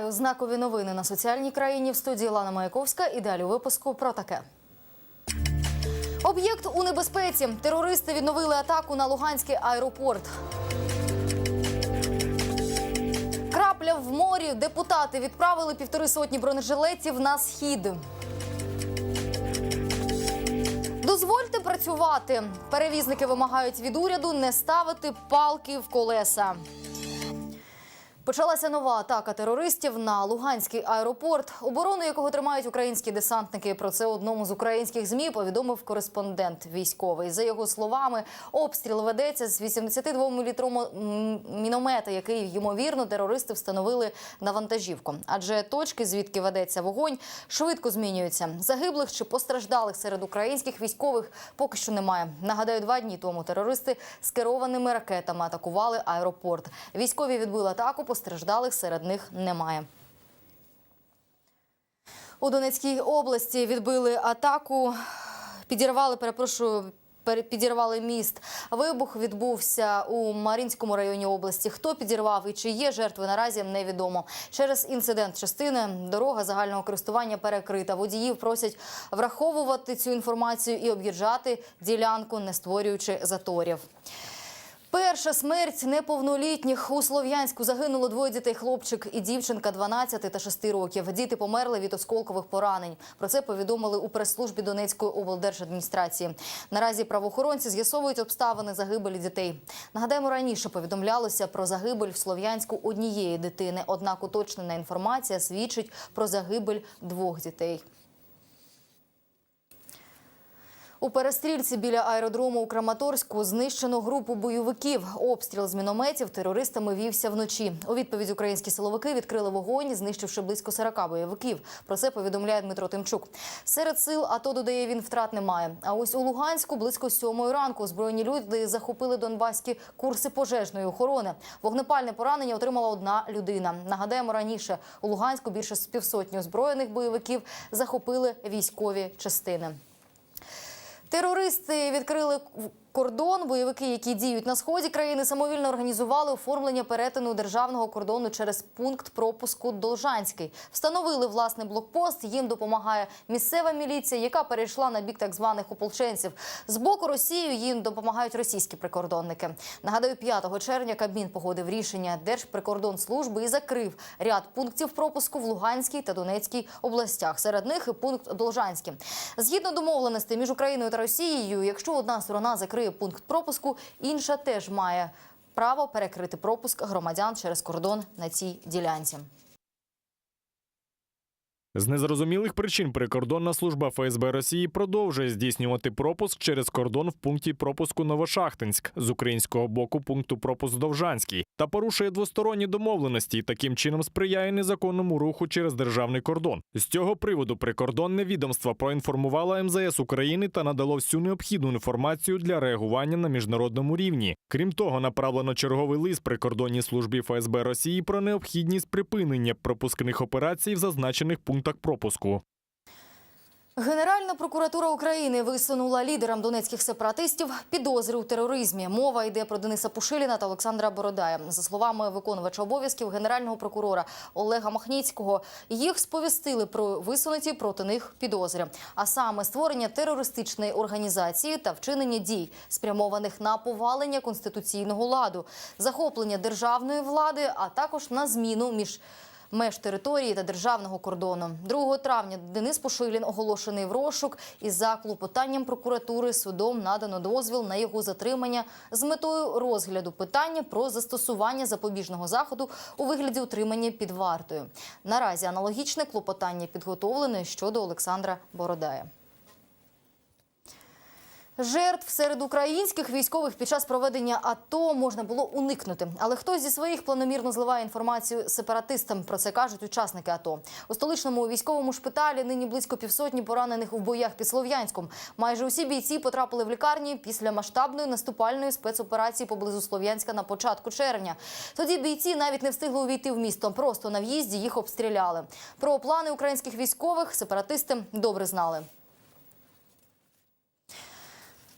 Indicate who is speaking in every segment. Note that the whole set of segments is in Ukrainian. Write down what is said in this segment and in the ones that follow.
Speaker 1: Вітаю! Знакові новини на соціальній країні в студії Лана Маяковська. І далі у випуску про таке. Об'єкт у небезпеці. Терористи відновили атаку на Луганський аеропорт. Крапля в морі. Депутати відправили півтори сотні бронежилетів на схід. Дозвольте працювати. Перевізники вимагають від уряду не ставити палки в колеса. Почалася нова атака терористів на Луганський аеропорт, оборону якого тримають українські десантники. Про це одному з українських змі повідомив кореспондент військовий. За його словами, обстріл ведеться з 82-літрового міномета, який ймовірно терористи встановили на вантажівку. Адже точки, звідки ведеться вогонь, швидко змінюються. Загиблих чи постраждалих серед українських військових поки що немає. Нагадаю, два дні тому терористи з керованими ракетами атакували аеропорт. Військові відбили атаку. Постраждалих серед них немає. У Донецькій області відбили атаку, підірвали, перепрошую. пере- Підірвали міст. Вибух відбувся у Мар'їнському районі області. Хто підірвав і чи є жертви наразі невідомо. Через інцидент частини дорога загального користування перекрита. Водіїв просять враховувати цю інформацію і об'їжджати ділянку, не створюючи заторів. Перша смерть неповнолітніх у Слов'янську загинуло двоє дітей: хлопчик і дівчинка 12 та 6 років. Діти померли від осколкових поранень. Про це повідомили у прес-службі Донецької облдержадміністрації. Наразі правоохоронці з'ясовують обставини загибелі дітей. Нагадаємо, раніше повідомлялося про загибель в Слов'янську однієї дитини. Однак уточнена інформація свідчить про загибель двох дітей. У перестрільці біля аеродрому у Краматорську знищено групу бойовиків. Обстріл з мінометів терористами вівся вночі. У відповідь українські силовики відкрили вогонь, знищивши близько 40 бойовиків. Про це повідомляє Дмитро Тимчук. Серед сил АТО додає він втрат немає. А ось у Луганську близько сьомої ранку озброєні люди захопили донбаські курси пожежної охорони. Вогнепальне поранення отримала одна людина. Нагадаємо, раніше у Луганську більше з півсотні озброєних бойовиків захопили військові частини. Терористи відкрили кордон. Бойовики, які діють на сході країни, самовільно організували оформлення перетину державного кордону через пункт пропуску Должанський. Встановили власний блокпост. Їм допомагає місцева міліція, яка перейшла на бік так званих ополченців. З боку Росії їм допомагають російські прикордонники. Нагадаю, 5 червня Кабмін погодив рішення Держприкордонслужби і закрив ряд пунктів пропуску в Луганській та Донецькій областях. Серед них і пункт Должанський. Згідно домовленостей між Україною та Росією, якщо одна сторона закриє пункт пропуску, інша теж має право перекрити пропуск громадян через кордон на цій ділянці.
Speaker 2: З незрозумілих причин прикордонна служба ФСБ Росії продовжує здійснювати пропуск через кордон в пункті пропуску Новошахтинськ з українського боку пункту пропуск Довжанський та порушує двосторонні домовленості і таким чином сприяє незаконному руху через державний кордон. З цього приводу прикордонне відомство проінформувало МЗС України та надало всю необхідну інформацію для реагування на міжнародному рівні. Крім того, направлено черговий лист прикордонній службі ФСБ Росії про необхідність припинення пропускних операцій в зазначених пунктах пропуску.
Speaker 1: Генеральна прокуратура України висунула лідерам донецьких сепаратистів підозри у тероризмі. Мова йде про Дениса Пушиліна та Олександра Бородая. За словами виконувача обов'язків генерального прокурора Олега Махніцького, їх сповістили про висунуті проти них підозри, а саме створення терористичної організації та вчинення дій, спрямованих на повалення конституційного ладу, захоплення державної влади, а також на зміну між меж території та державного кордону. 2 травня Денис Пошилін оголошений в розшук і за клопотанням прокуратури судом надано дозвіл на його затримання з метою розгляду питання про застосування запобіжного заходу у вигляді утримання під вартою. Наразі аналогічне клопотання підготовлене щодо Олександра Бородая. Жертв серед українських військових під час проведення АТО можна було уникнути, але хтось зі своїх планомірно зливає інформацію сепаратистам. Про це кажуть учасники АТО. У столичному військовому шпиталі нині близько півсотні поранених у боях під Слов'янськом. Майже усі бійці потрапили в лікарні після масштабної наступальної спецоперації поблизу Слов'янська на початку червня. Тоді бійці навіть не встигли увійти в місто. Просто на в'їзді їх обстріляли. Про плани українських військових сепаратисти добре знали.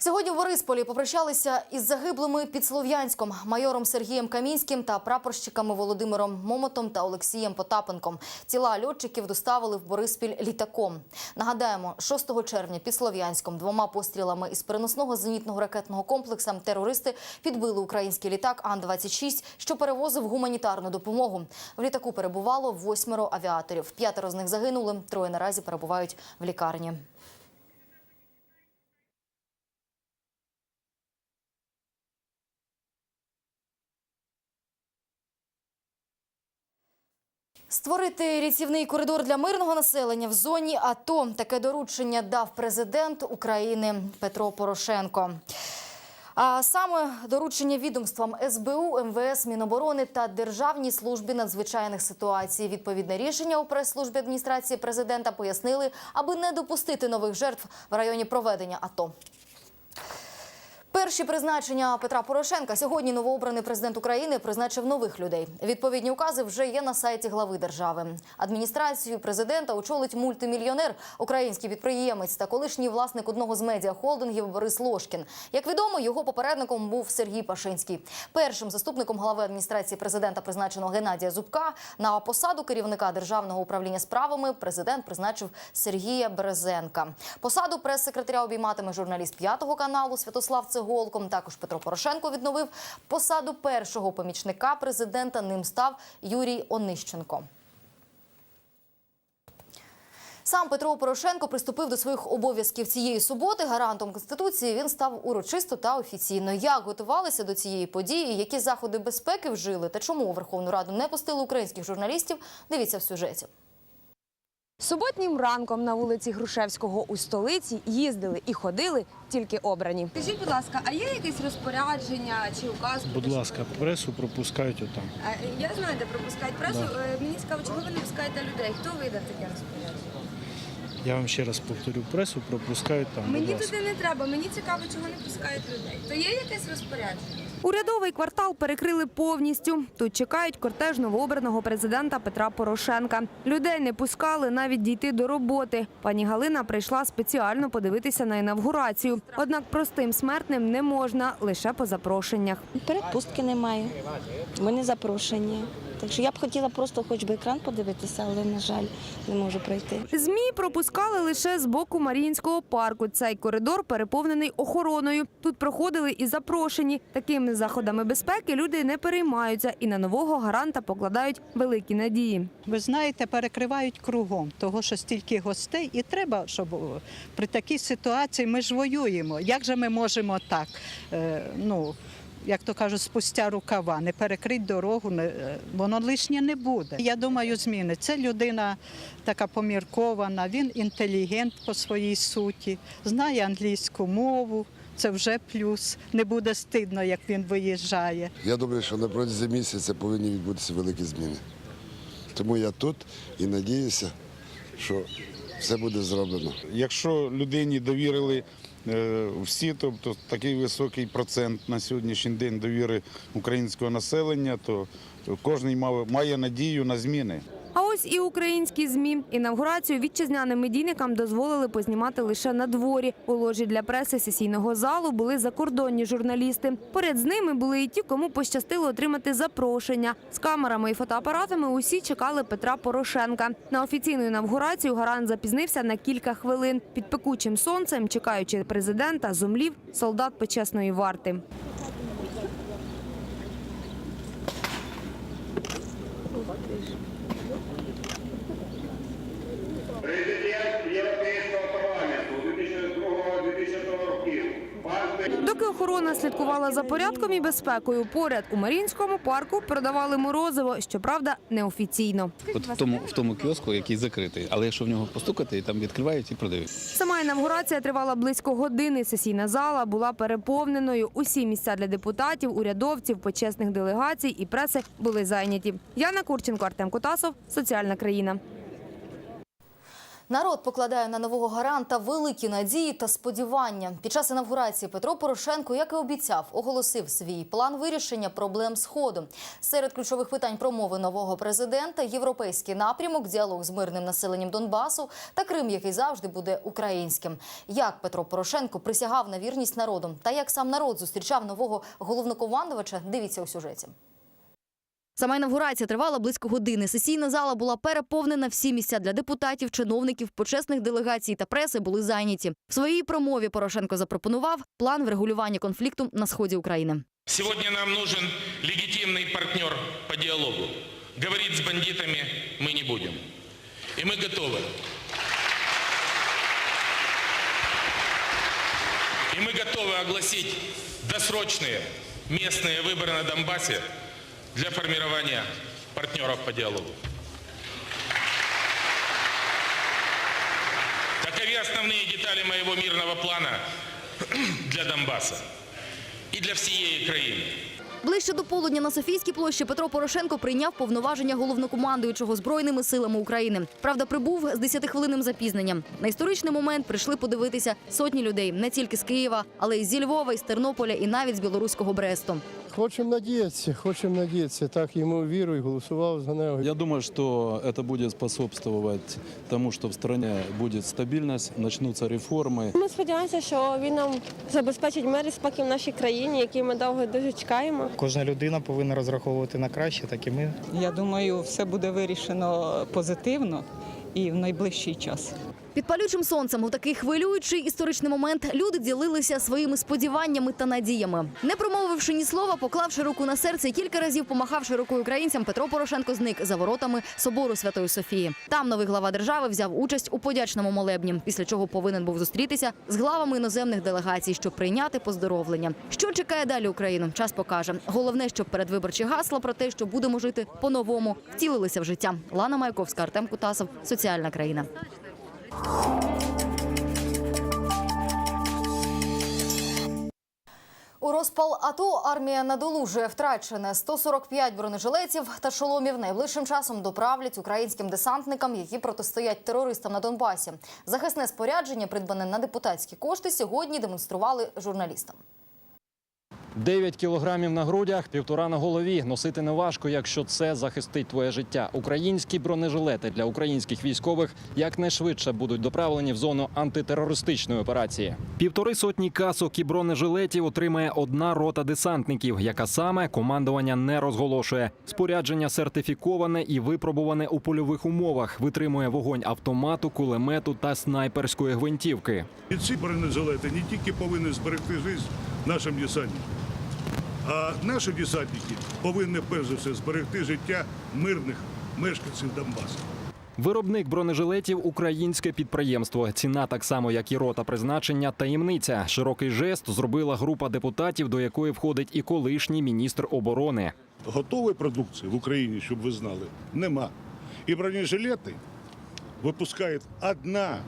Speaker 1: Сьогодні в Борисполі попрощалися із загиблими під Слов'янськом майором Сергієм Камінським та прапорщиками Володимиром Момотом та Олексієм Потапенком. Тіла льотчиків доставили в Бориспіль літаком. Нагадаємо, 6 червня під Слов'янськом двома пострілами із переносного зенітного ракетного комплексу терористи підбили український літак Ан-26, що перевозив гуманітарну допомогу. В літаку перебувало восьмеро авіаторів. П'ятеро з них загинули. Троє наразі перебувають в лікарні. Створити рятівний коридор для мирного населення в зоні АТО. Таке доручення дав президент України Петро Порошенко. А саме доручення відомствам СБУ, МВС, Міноборони та Державній службі надзвичайних ситуацій. Відповідне рішення у прес-службі адміністрації президента пояснили, аби не допустити нових жертв в районі проведення АТО. Перші призначення Петра Порошенка сьогодні новообраний президент України призначив нових людей. Відповідні укази вже є на сайті глави держави. Адміністрацію президента очолить мультимільйонер, український підприємець та колишній власник одного з медіахолдингів Борис Лошкін. Як відомо, його попередником був Сергій Пашинський. Першим заступником глави адміністрації президента призначено Геннадія Зубка. На посаду керівника державного управління справами президент призначив Сергія Березенка. Посаду прес-секретаря обійматиме журналіст п'ятого каналу Святослав Цеголком. Також Петро Порошенко відновив посаду першого помічника президента. Ним став Юрій Онищенко. Сам Петро Порошенко приступив до своїх обов'язків цієї суботи. Гарантом конституції він став урочисто та офіційно. Як готувалися до цієї події, які заходи безпеки вжили та чому у Верховну Раду не пустили українських журналістів? Дивіться в сюжеті.
Speaker 3: Суботнім ранком на вулиці Грушевського у столиці їздили і ходили тільки обрані.
Speaker 4: Скажіть, будь ласка, а є якесь розпорядження чи указ?
Speaker 5: Будь ласка, пресу пропускають отам.
Speaker 4: А, Я знаю, де пропускають пресу. Е, Мені цікаво, чого ви не пускаєте людей? Хто видав таке розпорядження?
Speaker 5: Я вам ще раз повторю, пресу пропускають там.
Speaker 4: Мені
Speaker 5: будь ласка.
Speaker 4: туди не треба. Мені цікаво, чого не пускають людей. То є якесь розпорядження?
Speaker 3: Урядовий квартал перекрили повністю. Тут чекають кортеж новообраного президента Петра Порошенка. Людей не пускали навіть дійти до роботи. Пані Галина прийшла спеціально подивитися на інавгурацію. Однак простим смертним не можна лише по запрошеннях.
Speaker 6: Перепустки немає. Ми не запрошені. Так що я б хотіла просто хоч би екран подивитися, але, на жаль, не можу пройти.
Speaker 3: ЗМІ пропускали лише з боку Маріїнського парку. Цей коридор переповнений охороною. Тут проходили і запрошені. Такими заходами безпеки люди не переймаються і на нового гаранта покладають великі надії.
Speaker 7: Ви знаєте, перекривають кругом, того що стільки гостей, і треба, щоб при такій ситуації ми ж воюємо. Як же ми можемо так? е, ну, як то кажуть, спустя рукава, не перекрити дорогу, не, е, воно лишнє не буде. Я думаю, зміни. Це людина така поміркована, він інтелігент по своїй суті, знає англійську мову. Це вже плюс. Не буде стидно, як він виїжджає.
Speaker 8: Я думаю, що на протязі місяця повинні відбутися великі зміни. Тому я тут і надіюся, що все буде зроблено.
Speaker 9: Якщо людині довірили всі, тобто такий високий процент на сьогоднішній день довіри українського населення, то кожен має надію на зміни.
Speaker 3: А ось і українські змі інавгурацію вітчизняним медійникам дозволили познімати лише на дворі. У ложі для преси сесійного залу були закордонні журналісти. Поряд з ними були і ті, кому пощастило отримати запрошення. З камерами і фотоапаратами усі чекали Петра Порошенка. На офіційну інавгурацію гарант запізнився на кілька хвилин. Під пекучим сонцем, чекаючи президента, зумлів солдат почесної варти.
Speaker 10: Президент Європейського парламенту 2002-2006 років. Пан
Speaker 3: Доки охорона слідкувала за порядком і безпекою, поряд у Маріїнському парку продавали морозиво, щоправда, неофіційно.
Speaker 11: От в тому, в тому кіоску, який закритий, але якщо в нього постукати, там відкривають і продають.
Speaker 3: Сама інавгурація тривала близько години. Сесійна зала була переповненою. Усі місця для депутатів, урядовців, почесних делегацій і преси були зайняті. Яна Курченко, Артем Кутасов, Соціальна країна.
Speaker 1: Народ покладає на нового гаранта великі надії та сподівання. Під час інавгурації Петро Порошенко, як і обіцяв, оголосив свій план вирішення проблем сходу. Серед ключових питань промови нового президента європейський напрямок, діалог з мирним населенням Донбасу та Крим, який завжди буде українським. Як Петро Порошенко присягав на вірність народу та як сам народ зустрічав нового головнокомандувача, дивіться у сюжеті. Сама інавгурація тривала близько години. Сесійна зала була переповнена. Всі місця для депутатів, чиновників, почесних делегацій та преси були зайняті. В своїй промові Порошенко запропонував план врегулювання конфлікту на сході України.
Speaker 10: Сегодня нам нужен легитимный партнер по диалогу. Говорить с бандитами мы не будем. И мы готовы. И мы готовы огласить досрочные местные выборы на Донбассе для формирования партнеров по диалогу. Таковы основные детали моего мирного плана для Донбасса и для всей країни.
Speaker 1: Ближче до полудня на Софійській площі Петро Порошенко прийняв повноваження головнокомандуючого збройними силами України. Правда, прибув з 10-хвилинним запізненням. На історичний момент прийшли подивитися сотні людей не тільки з Києва, але й зі Львова, із Тернополя і навіть з білоруського Бресту.
Speaker 12: Хочемо надіятися, хочемо надіятися. Так йому віру і голосував за нього.
Speaker 11: Я думаю, что это будет способствовать тому, что в стране будет стабильность, начнутся реформы.
Speaker 6: Ми сподіваємося, що він нам забезпечить мир і спокій в нашій країні, який ми довго дуже чекаємо.
Speaker 5: Кожна людина повинна розраховувати на краще, так і ми.
Speaker 13: Я думаю, все буде вирішено позитивно і в найближчий час.
Speaker 1: Під палючим сонцем у такий хвилюючий історичний момент люди ділилися своїми сподіваннями та надіями. Не промовивши ні слова, поклавши руку на серце і кілька разів помахавши рукою українцям, Петро Порошенко зник за воротами собору Святої Софії. Там новий глава держави взяв участь у подячному молебні, після чого повинен був зустрітися з главами іноземних делегацій, щоб прийняти поздоровлення. Що чекає далі Україну? Час покаже. Головне, щоб передвиборчі гасла про те, що будемо жити по-новому, втілилися в життя. Лана Маяковська, Артем Кутасов, соціальна країна. У розпал АТО армія надолужує втрачене 145 бронежилетів та шоломів. Найближчим часом доправлять українським десантникам, які протистоять терористам на Донбасі. Захисне спорядження, придбане на депутатські кошти, сьогодні демонстрували журналістам.
Speaker 14: 9 кілограмів на грудях, півтора на голові. Носити не важко, якщо це захистить твоє життя. Українські бронежилети для українських військових якнайшвидше будуть доправлені в зону антитерористичної операції. Півтори сотні касок і бронежилетів отримає одна рота десантників, яка саме командування не розголошує. Спорядження сертифіковане і випробуване у польових умовах. Витримує вогонь автомату, кулемету та снайперської гвинтівки.
Speaker 10: І ці бронежилети не тільки повинні зберегти життя нашим десантникам, а наші десантники повинні перш за все зберегти життя мирних мешканців Донбасу.
Speaker 14: Виробник бронежилетів українське підприємство. Ціна так само, як і рота призначення, таємниця. Широкий жест зробила група депутатів, до якої входить і колишній міністр оборони.
Speaker 10: Готової продукції в Україні, щоб ви знали, нема. І бронежилети випускає одна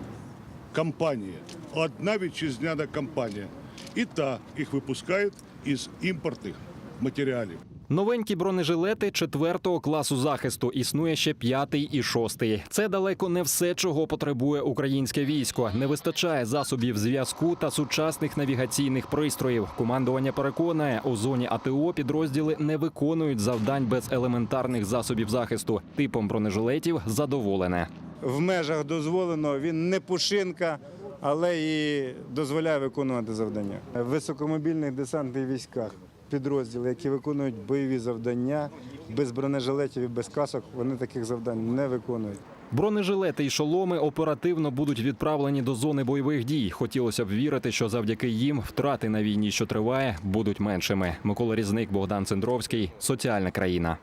Speaker 10: компанія, одна вітчизняна компанія. І та їх випускає із імпортних матеріалів.
Speaker 14: Новенькі бронежилети четвертого класу захисту існує ще п'ятий і шостий. Це далеко не все, чого потребує українське військо. Не вистачає засобів зв'язку та сучасних навігаційних пристроїв. Командування переконає, у зоні АТО підрозділи не виконують завдань без елементарних засобів захисту. Типом бронежилетів задоволене.
Speaker 12: В межах дозволено він не пушинка, але і дозволяє виконувати завдання. В високомобільних десантних військах підрозділи, які виконують бойові завдання без бронежилетів і без касок, вони таких завдань не виконують.
Speaker 14: Бронежилети й шоломи оперативно будуть відправлені до зони бойових дій. Хотілося б вірити, що завдяки їм втрати на війні, що триває, будуть меншими. Микола Різник, Богдан Цендровський, соціальна країна.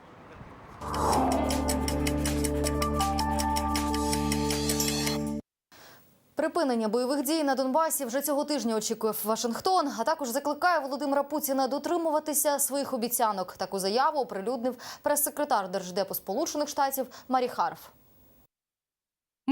Speaker 1: Припинення бойових дій на Донбасі вже цього тижня очікує Вашингтон, а також закликає Володимира Путіна дотримуватися своїх обіцянок. Таку заяву оприлюднив прес-секретар Держдепу Сполучених Штатів Марі Харф.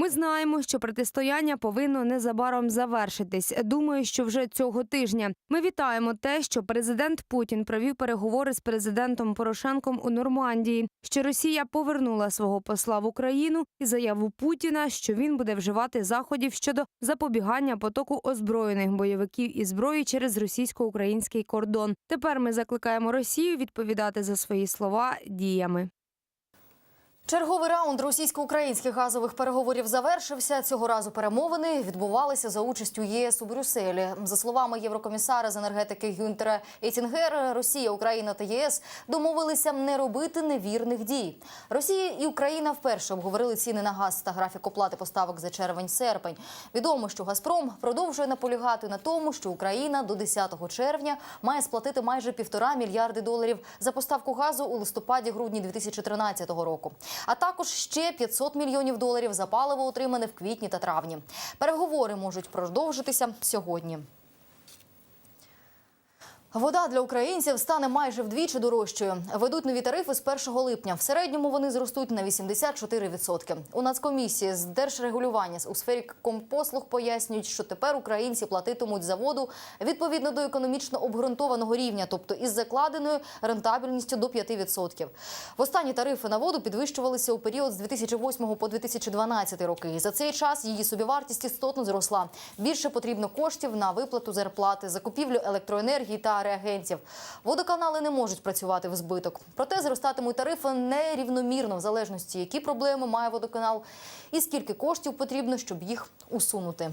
Speaker 3: Ми знаємо, що протистояння повинно незабаром завершитись. Думаю, що вже цього тижня. Ми вітаємо те, що президент Путін провів переговори з президентом Порошенком у Нормандії, що Росія повернула свого посла в Україну і заяву Путіна, що він буде вживати заходів щодо запобігання потоку озброєних бойовиків і зброї через російсько-український кордон. Тепер ми закликаємо Росію відповідати за свої слова діями.
Speaker 1: Черговий раунд російсько-українських газових переговорів завершився. Цього разу перемовини відбувалися за участю ЄС у Брюсселі. За словами єврокомісара з енергетики Гюнтера Етінгера, Росія, Україна та ЄС домовилися не робити невірних дій. Росія і Україна вперше обговорили ціни на газ та графік оплати поставок за червень-серпень. Відомо, що Газпром продовжує наполягати на тому, що Україна до 10 червня має сплатити майже півтора мільярди доларів за поставку газу у листопаді-грудні 2013 року а також ще 500 мільйонів доларів за паливо, отримане в квітні та травні. Переговори можуть продовжитися сьогодні. Вода для українців стане майже вдвічі дорожчою. Ведуть нові тарифи з 1 липня. В середньому вони зростуть на 84%. У Нацкомісії з держрегулювання у сфері компослуг пояснюють, що тепер українці платитимуть за воду відповідно до економічно обґрунтованого рівня, тобто із закладеною рентабельністю до 5%. Востанні тарифи на воду підвищувалися у період з 2008 по 2012 роки. І за цей час її собівартість істотно зросла. Більше потрібно коштів на виплату зарплати, закупівлю електроенергії та реагентів. Водоканали не можуть працювати в збиток. Проте зростатимуть тарифи нерівномірно, в залежності, які проблеми має водоканал і скільки коштів потрібно, щоб їх усунути.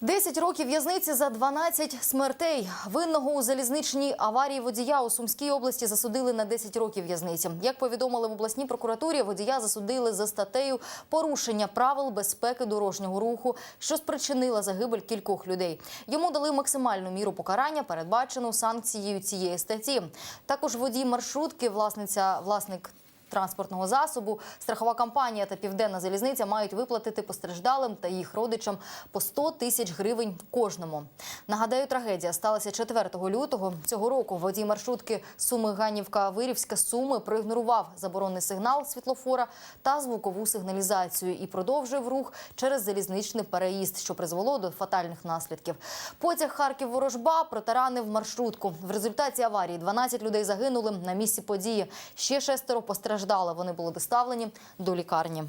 Speaker 1: 10 років в'язниці за 12 смертей. Винного у залізничній аварії водія у Сумській області засудили на 10 років в'язниці. Як повідомили в обласній прокуратурі, водія засудили за статтею порушення правил безпеки дорожнього руху, що спричинила загибель кількох людей. Йому дали максимальну міру покарання, передбачену санкцією цієї статті. Також водій маршрутки, власниця власник. Транспортного засобу, страхова компанія та південна залізниця мають виплатити постраждалим та їх родичам по 100 тисяч гривень кожному. Нагадаю, трагедія сталася 4 лютого цього року. Водій маршрутки Суми Ганівка Вирівська Суми проігнорував заборонний сигнал світлофора та звукову сигналізацію і продовжив рух через залізничний переїзд, що призвело до фатальних наслідків. Потяг Харків Ворожба протаранив маршрутку. В результаті аварії 12 людей загинули на місці події. Ще шестеро постраждали. Вони були доставлені до лікарні.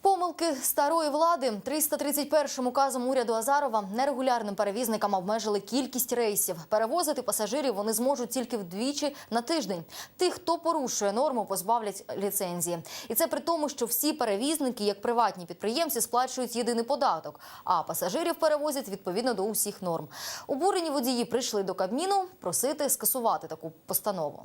Speaker 1: Помилки старої влади 331 указом уряду Азарова нерегулярним перевізникам обмежили кількість рейсів. Перевозити пасажирів вони зможуть тільки вдвічі на тиждень. Тих, хто порушує норму, позбавлять ліцензії. І це при тому, що всі перевізники, як приватні підприємці, сплачують єдиний податок, а пасажирів перевозять відповідно до усіх норм. Обурені водії прийшли до Кабміну просити скасувати таку постанову.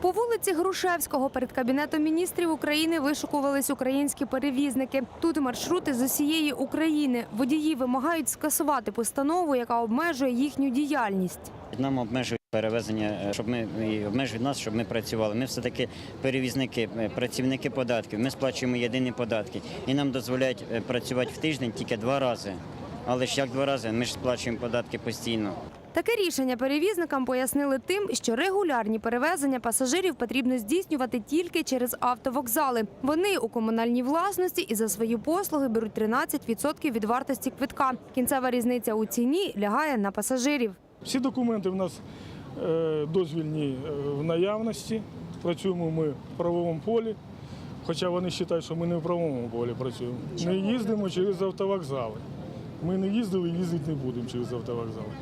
Speaker 3: По вулиці Грушевського перед кабінетом міністрів України вишукувались українські перевізники. Тут маршрути з усієї України. Водії вимагають скасувати постанову, яка обмежує їхню діяльність.
Speaker 15: Нам обмежують перевезення, е, щоб ми обмежують нас, щоб ми працювали. Ми все таки перевізники, е, працівники податків. Ми сплачуємо єдині податки і нам дозволяють е, працювати в тиждень тільки два рази. Але ж як два рази? Ми ж сплачуємо податки постійно.
Speaker 3: Таке рішення перевізникам пояснили тим, що регулярні перевезення пасажирів потрібно здійснювати тільки через автовокзали. Вони у комунальній власності і за свої послуги беруть 13% від вартості квитка. Кінцева різниця у ціні лягає на пасажирів.
Speaker 16: Всі документи в нас е, дозвільні е, в наявності. Працюємо ми в правовому полі, хоча вони вважають, що ми не в правовому полі працюємо. Не їздимо через автовокзали. Ми не їздили і їздити не будемо через автовокзали.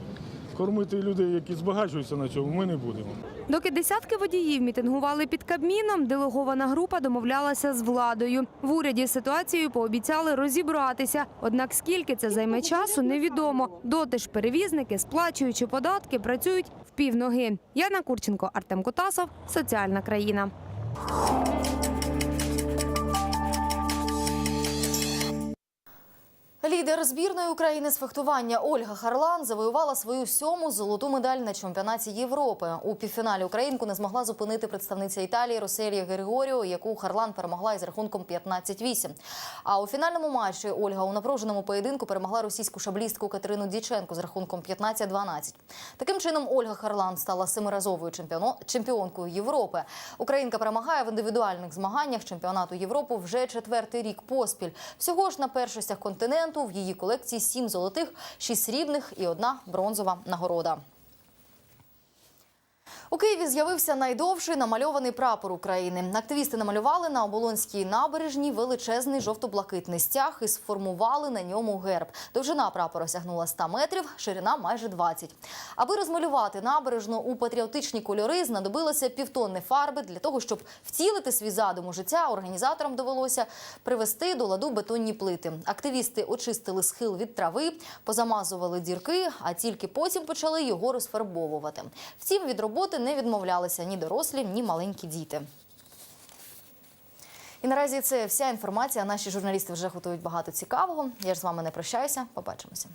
Speaker 16: Кормити людей, які збагачуються на цьому, ми не будемо.
Speaker 3: Доки десятки водіїв мітингували під Кабміном, делегована група домовлялася з владою. В уряді ситуацією пообіцяли розібратися. Однак скільки це займе часу, невідомо. Доти ж перевізники, сплачуючи податки, працюють в півноги. Яна Курченко, Артем Котасов, Соціальна країна.
Speaker 1: Лідер збірної України з фехтування Ольга Харлан завоювала свою сьому золоту медаль на чемпіонаті Європи. У півфіналі українку не змогла зупинити представниця Італії Роселія Григоріо, яку Харлан перемогла із рахунком 15-8. А у фінальному матчі Ольга у напруженому поєдинку перемогла російську шаблістку Катерину Діченко з рахунком 15-12. Таким чином Ольга Харлан стала семиразовою чемпіонкою Європи. Українка перемагає в індивідуальних змаганнях чемпіонату Європи вже четвертий рік поспіль. Всього ж на першостях континенту в її колекції сім золотих, шість срібних і одна бронзова нагорода. У Києві з'явився найдовший намальований прапор України. Активісти намалювали на оболонській набережній величезний жовто-блакитний стяг і сформували на ньому герб. Довжина прапора сягнула 100 метрів, ширина майже 20. Аби розмалювати набережну у патріотичні кольори, знадобилося півтонни фарби. Для того, щоб втілити свій задум у життя, організаторам довелося привести до ладу бетонні плити. Активісти очистили схил від трави, позамазували дірки, а тільки потім почали його розфарбовувати. Втім, від роботи Ходити не відмовлялися ні дорослі, ні маленькі діти. І наразі це вся інформація. Наші журналісти вже готують багато цікавого. Я ж з вами не прощаюся. Побачимося.